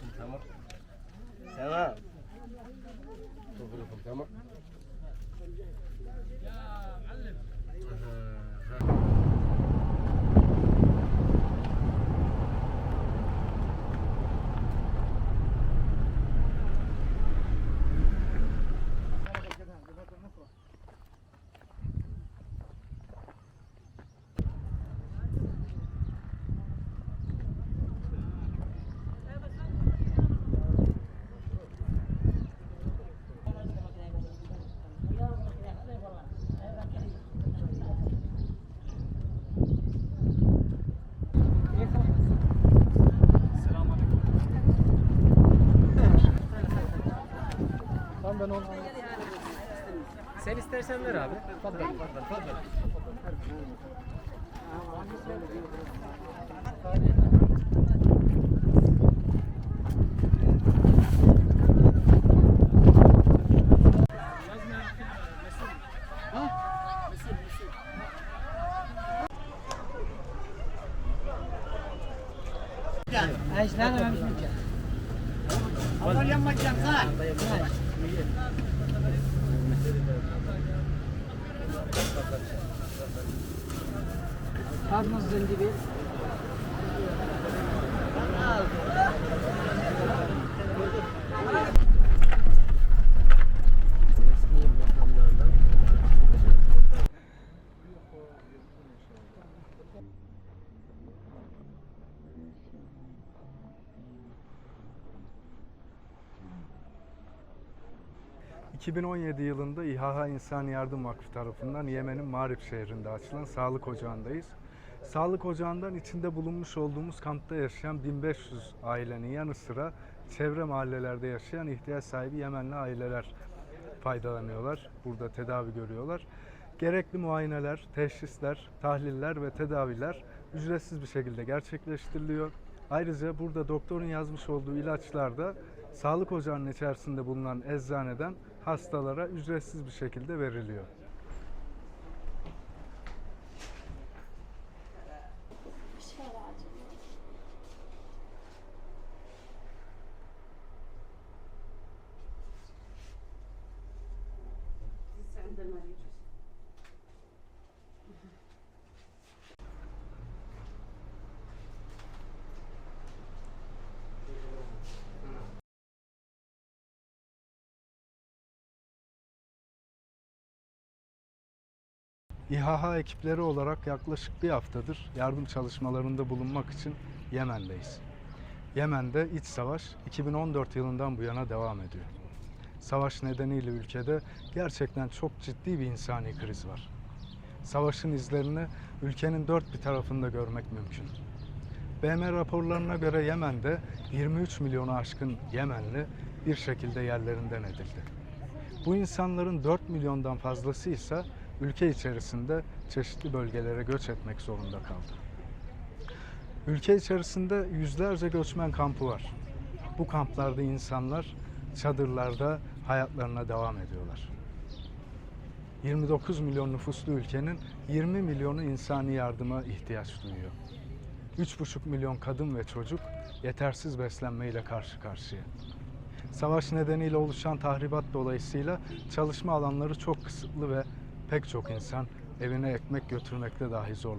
لكم تمر تمام. شوفوا لكم تمر يا معلم. İstersen ver abi. Fadlan, fadlan, fadlan. Pardon zencefil. 2017 yılında İHA İnsan Yardım Vakfı tarafından Yemen'in Marib şehrinde açılan sağlık ocağındayız. Sağlık ocağından içinde bulunmuş olduğumuz kampta yaşayan 1500 ailenin yanı sıra çevre mahallelerde yaşayan ihtiyaç sahibi Yemenli aileler faydalanıyorlar. Burada tedavi görüyorlar. Gerekli muayeneler, teşhisler, tahliller ve tedaviler ücretsiz bir şekilde gerçekleştiriliyor. Ayrıca burada doktorun yazmış olduğu ilaçlar da sağlık ocağının içerisinde bulunan eczaneden hastalara ücretsiz bir şekilde veriliyor. İHA ekipleri olarak yaklaşık bir haftadır yardım çalışmalarında bulunmak için Yemen'deyiz. Yemen'de iç savaş 2014 yılından bu yana devam ediyor. Savaş nedeniyle ülkede gerçekten çok ciddi bir insani kriz var. Savaşın izlerini ülkenin dört bir tarafında görmek mümkün. BM raporlarına göre Yemen'de 23 milyonu aşkın Yemenli bir şekilde yerlerinden edildi. Bu insanların 4 milyondan fazlası ise ülke içerisinde çeşitli bölgelere göç etmek zorunda kaldı. Ülke içerisinde yüzlerce göçmen kampı var. Bu kamplarda insanlar çadırlarda hayatlarına devam ediyorlar. 29 milyon nüfuslu ülkenin 20 milyonu insani yardıma ihtiyaç duyuyor. 3,5 milyon kadın ve çocuk yetersiz beslenmeyle karşı karşıya. Savaş nedeniyle oluşan tahribat dolayısıyla çalışma alanları çok kısıtlı ve pek çok insan evine ekmek götürmekte dahi zorlanıyor.